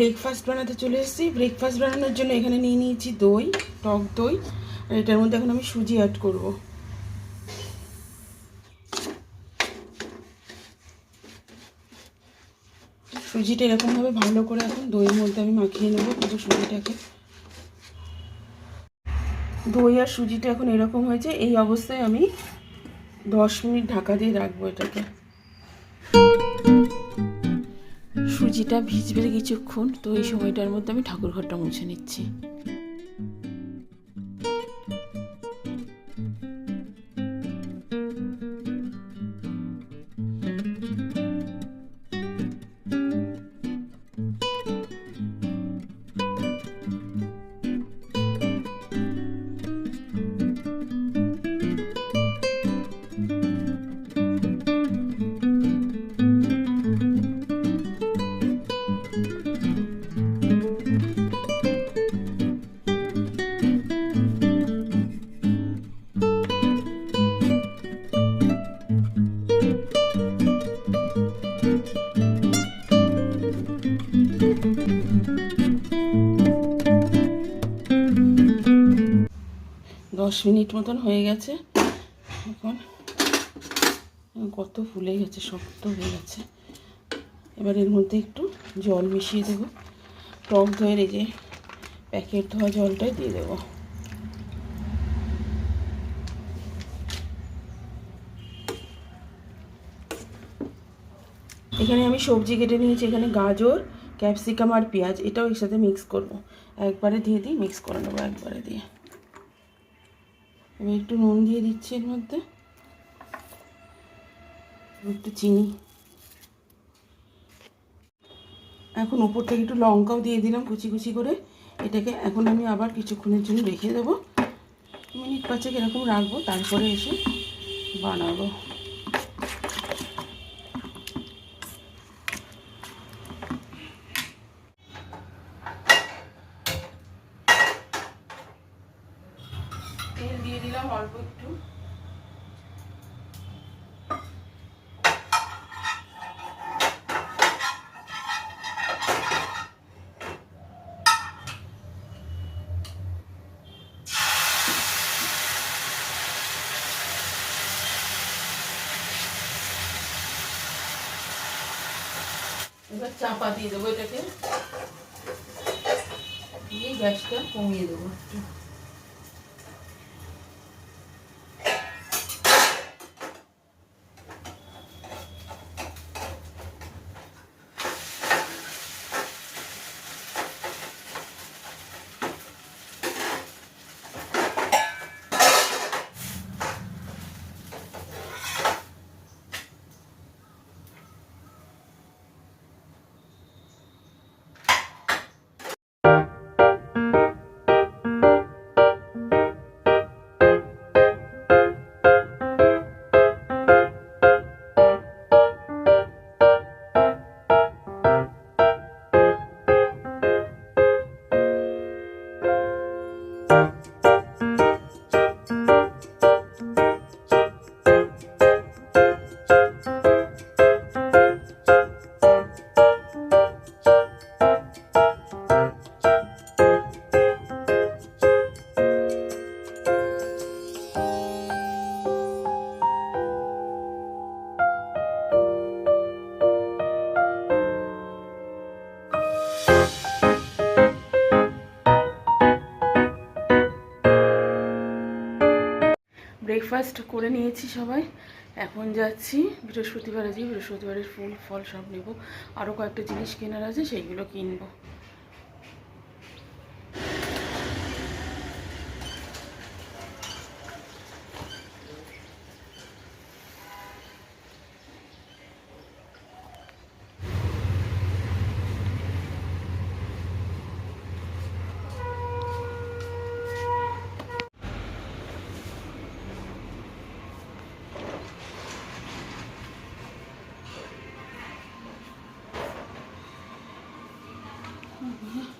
Breakfast বানাতে চলে এসেছি। ব্রেকফাস্ট বানানোর জন্য এখানে নিয়ে নিয়েছি দই, টক দই, আর এটার মধ্যে এখন আমি সুজি অ্যাড করব। সুজিটা এরকমভাবে ভালো করে এখন দইয়ের মধ্যে আমি মাখিয়ে নেব পুরো সুজিটাকে। দই আর সুজিটা এখন এরকম হয়েছে, এই অবস্থায় আমি দশ মিনিট ঢাকা দিয়ে রাখব এটাকে। সুজিটা ভিজবে কিছুক্ষণ তো এই সময়টার মধ্যে আমি ঠাকুর ঘরটা মুছে নিচ্ছি। দশ মিনিট মতন হয়ে গেছে। এখন কত ফুলে গেছে, শক্ত হয়ে গেছে। এবার এর মধ্যে একটু জল মিশিয়ে দেবো। টক দইয়ের এই যে প্যাকেট ধোয়া জলটাই দিয়ে দেবো। এখানে আমি সবজি কেটে নিয়েছি। এখানে গাজর, ক্যাপসিকাম আর পেঁয়াজ, এটাও একসাথে মিক্স করব। একবারে দিয়ে দিই মিক্স করে নেব একবারে দিয়ে। এবার একটু নুন দিয়ে দিচ্ছি এর মধ্যে। একটু চিনি। এখন উপর থেকে একটু লঙ্কাও দিয়ে দিলাম কুচি কুচি করে। এটাকে এখন আমি আবার কিছুক্ষণের জন্য রেখে দেবো। মিনিট পাঁচেক এরকম রাখব, তারপরে এসে বানাবো তেল দিয়ে দিলাম অল্প একটু এবার চাপা দিয়ে দেবো এটাকে। দিয়ে গ্যাসটা কমিয়ে দেবো একটু। ব্রেকফাস্ট করে নিয়েছি সবাই। এখন যাচ্ছি, বৃহস্পতিবার আছি, বৃহস্পতিবারের ফুল, ফল সব নেব। আরও কয়েকটা জিনিস কেনার আছে, সেইগুলো কিনবো। Mm-hmm.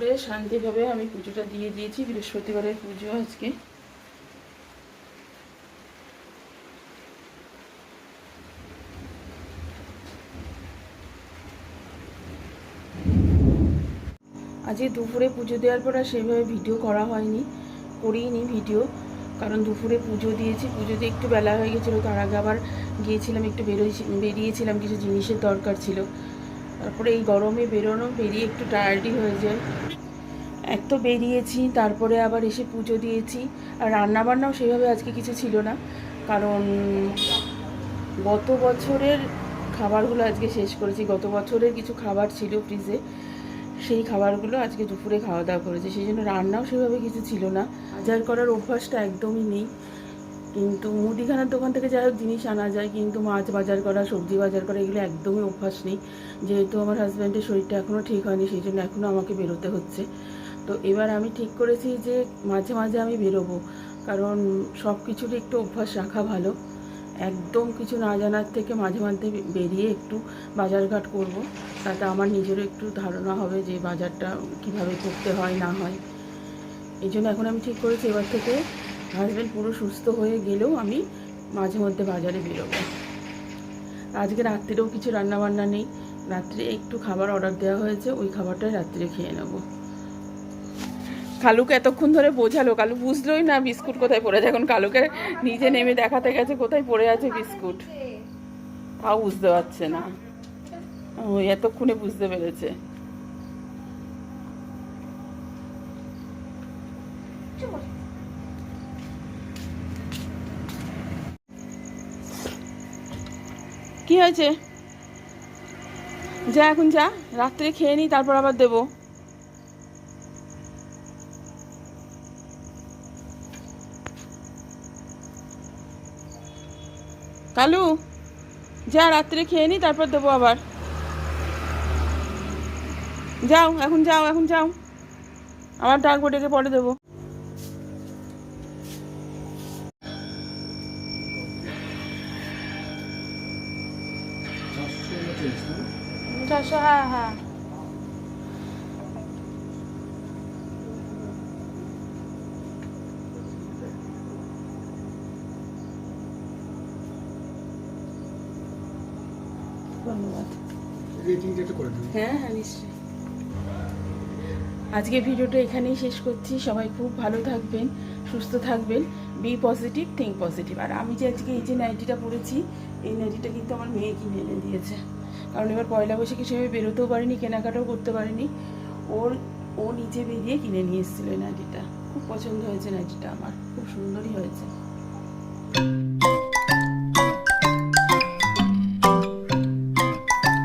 করে শান্তিভাবে আমি পুজোটা দিয়ে দিয়েছি, বৃহস্পতিবারের পুজো আজকে। আজকে দুপুরে পুজো দেওয়ার পর আর সেভাবে ভিডিও করা হয়নি, করিনি ভিডিও, কারণ দুপুরে পুজো দিয়েছি। পুজো দিয়ে একটু বেলা হয়ে গেছিল, তার আগে আবার গিয়েছিলাম, একটু বেরোয়েছি বেরিয়েছিলাম, কিছু জিনিসের দরকার ছিল। তারপরে এই গরমে বেরোনো, বেরিয়ে একটু টায়ার্ডই হয়ে যায় এক তো বেরিয়েছি, তারপরে আবার এসে পুজো দিয়েছি। আর রান্না বান্নাও সেভাবে আজকে কিছু ছিল না। কারণ গত বছরের খাবারগুলো আজকে শেষ করেছি। গত বছরের কিছু খাবার ছিল ফ্রিজে সেই খাবারগুলো আজকে দুপুরে খাওয়া দাওয়া করেছি। সেই জন্য রান্নাও সেভাবে কিছু ছিল না। বাজার করার অভ্যাসটা একদমই নেই। কিন্তু মুদিখানার দোকান থেকে যাই হোক জিনিস আনা যায়, কিন্তু মাছ বাজার করা, সবজি বাজার করা, এগুলো একদমই অভ্যাস নেই। যেহেতু আমার হাজব্যান্ডের শরীরটা এখনও ঠিক হয়নি, সেই জন্য এখনও আমাকে বেরোতে হচ্ছে। তো এবার আমি ঠিক করেছি যে মাঝে মাঝে আমি বেরোবো, কারণ সব কিছুরই একটু অভ্যাস রাখা ভালো। একদম কিছু না জানার থেকে মাঝে মাঝে বেরিয়ে একটু বাজারঘাট করব, তাতে আমার নিজেরও একটু ধারণা হবে যে বাজারটা কীভাবে করতে হয়, না হয়। এই জন্য এখন আমি ঠিক করেছি, এবার থেকে হাজব্যান্ড পুরো সুস্থ হয়ে গেলেও আমি মাঝে মধ্যে বাজারে বেরোবো। আজকে রাত্রিরেও কিছু রান্না বান্না নেই। রাত্রে একটু খাবার অর্ডার দেওয়া হয়েছে, ওই খাবারটাই রাত্রে খেয়ে নেব। কালুকে এতক্ষণ ধরে বোঝালো, কালু বুঝলোই না বিস্কুট কোথায় পড়ে আছে এখন কালুকে নিজে নেমে দেখাতে গেছে কোথায় পড়ে আছে বিস্কুট। তাও বুঝতে পারছে না। ও, এতক্ষণে বুঝতে পেরেছে। কি হয়েছে? যা এখন যা, রাত্রে খেয়ে নি, তারপর আবার দেবো। কালু, যা, রাত্রে খেয়ে নি, তারপর দেবো আবার। যাও, এখন যাও এখন যাও। আবার ডাকবো ডেকে পরে দেবো। চারশো হ্যাঁ হ্যাঁ। ধন্যবাদ। রেটিংটা যেটা করে হ্যাঁ হ্যাঁ নিশ্চয়ই। আজকে ভিডিওটা এখানেই শেষ করছি। সবাই খুব ভালো থাকবেন, সুস্থ থাকবেন। বি পজিটিভ থিঙ্ক পজিটিভ আর আমি যে আজকে এই যে নাইটিটা পরেছি, এই নাইটিটা কিন্তু আমার মেয়ে কিনে এনে দিয়েছে। কারণ এবার পয়লা বৈশাখে সেভাবে বেরোতেও পারিনি, কেনাকাটাও করতে পারিনি। ওর, ও নিজে বেরিয়ে কিনে নিয়ে এসেছিল এই নাইটিটা। খুব পছন্দ হয়েছে নাইটিটা আমার, খুব সুন্দরই হয়েছে।